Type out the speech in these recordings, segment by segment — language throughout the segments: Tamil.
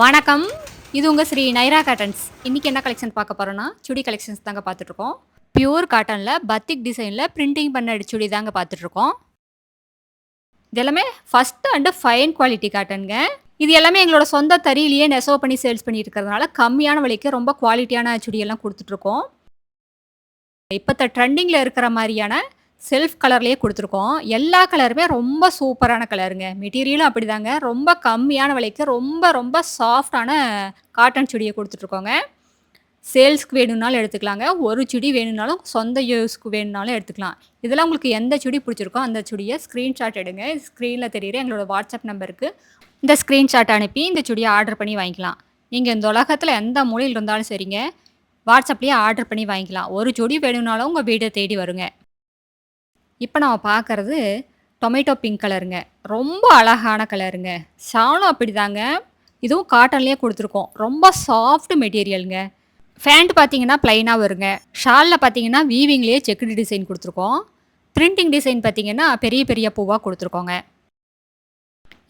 வணக்கம். இது உங்கள் ஸ்ரீ நைரா காட்டன்ஸ். இன்றைக்கி என்ன கலெக்ஷன் பார்க்க போகிறோன்னா சுடி கலெக்ஷன்ஸ் தாங்க பார்த்துட்ருக்கோம். பியூர் காட்டனில் பத்திக் டிசைனில் பிரிண்டிங் பண்ண சுடி தாங்க பார்த்துட்ருக்கோம். இது எல்லாமே ஃபஸ்ட்டு அண்டு ஃபைன் குவாலிட்டி காட்டனுங்க இது எல்லாமே எங்களோட சொந்த தறியிலேயே நெசவு பண்ணி சேல்ஸ் பண்ணிட்டு இருக்கிறதுனால கம்மியான விலைக்கு ரொம்ப குவாலிட்டியான சுடியெல்லாம் கொடுத்துட்ருக்கோம். இப்போத்த ட்ரெண்டிங்கில் இருக்கிற மாதிரியான செல்ஃப் கலர்லேயே கொடுத்துருக்கோம். எல்லா கலருமே ரொம்ப சூப்பரான கலருங்க மெட்டீரியலும் அப்படிதாங்க. ரொம்ப கம்மியான விலைக்கு ரொம்ப ரொம்ப சாஃப்டான காட்டன் சுடியை கொடுத்துட்ருக்கோங்க சேல்ஸ்க்கு வேணும்னாலும் எடுத்துக்கலாங்க. ஒரு சுடி வேணும்னாலும் சொந்த யூஸ்க்கு வேணும்னாலும் எடுத்துக்கலாம். இதெல்லாம் உங்களுக்கு எந்த சுடி பிடிச்சிருக்கோ அந்த சுடியை ஸ்க்ரீன்ஷாட் எடுங்க. ஸ்க்ரீனில் தெரியுற எங்களோட வாட்ஸ்அப் நம்பருக்கு இந்த ஸ்க்ரீன்ஷாட் அனுப்பி இந்த சுடியை ஆர்டர் பண்ணி வாங்கிக்கலாம். நீங்கள் இந்த உலகத்தில் எந்த மூலையில் இருந்தாலும் சரிங்க. வாட்ஸ்அப்லேயே ஆர்டர் பண்ணி வாங்கிக்கலாம். ஒரு சுடி வேணும்னாலும் உங்கள் வீடை தேடி வருங்க. இப்போ நம்ம பார்க்குறது டொமேட்டோ பிங்க் கலருங்க ரொம்ப அழகான கலருங்க ஷாலும் அப்படிதாங்க. இதுவும் காட்டன்லேயே கொடுத்துருக்கோம். ரொம்ப சாஃப்ட் மெட்டீரியலுங்க ஃபேண்ட் பார்த்தீங்கன்னா ப்ளைனாக வருங்க. ஷாலில் பார்த்தீங்கன்னா வீவிங்லேயே செக்குடு டிசைன் கொடுத்துருக்கோம். பிரிண்டிங் டிசைன் பார்த்தீங்கன்னா பெரிய பெரிய பூவாக கொடுத்துருக்கோங்க.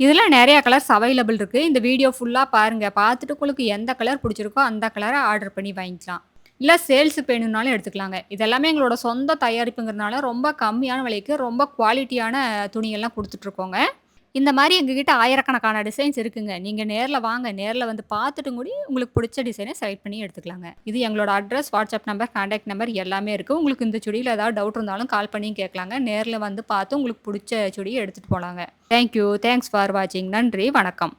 இதில் நிறையா கலர்ஸ் அவைலபிள் இருக்குது இந்த வீடியோ ஃபுல்லாக பாருங்கள் பார்த்துட்டு உங்களுக்கு எந்த கலர் பிடிச்சிருக்கோ அந்த கலரை ஆர்டர் பண்ணி வாங்கிக்கலாம். இல்லை சேல்ஸ் வேணும்னாலும் எடுத்துக்கலாங்க. இதெல்லாமே எங்களோட சொந்த தயாரிப்புங்கிறதுனால ரொம்ப கம்மியான விலைக்கு ரொம்ப குவாலிட்டியான துணியெல்லாம் கொடுத்துட்ருக்கோங்க. இந்த மாதிரி எங்ககிட்ட ஆயிரக்கணக்கான டிசைன்ஸ் இருக்குங்க. நீங்கள் நேரில் வாங்க நேரில் வந்து பார்த்துட்டு கூடி உங்களுக்கு பிடிச்ச டிசைனை செலக்ட் பண்ணி எடுத்துக்கலாங்க. இது எங்களோட address WhatsApp number contact number எல்லாமே இருக்குது உங்களுக்கு இந்த சுடியில் ஏதாவது டவுட் இருந்தாலும் கால் பண்ணி கேட்கலாங்க. நேரில் வந்து பார்த்து உங்களுக்கு பிடிச்ச சுடியை எடுத்துகிட்டு போகலாங்க தேங்க்யூ தேங்க்ஸ் ஃபார் வாட்சிங் நன்றி. வணக்கம்.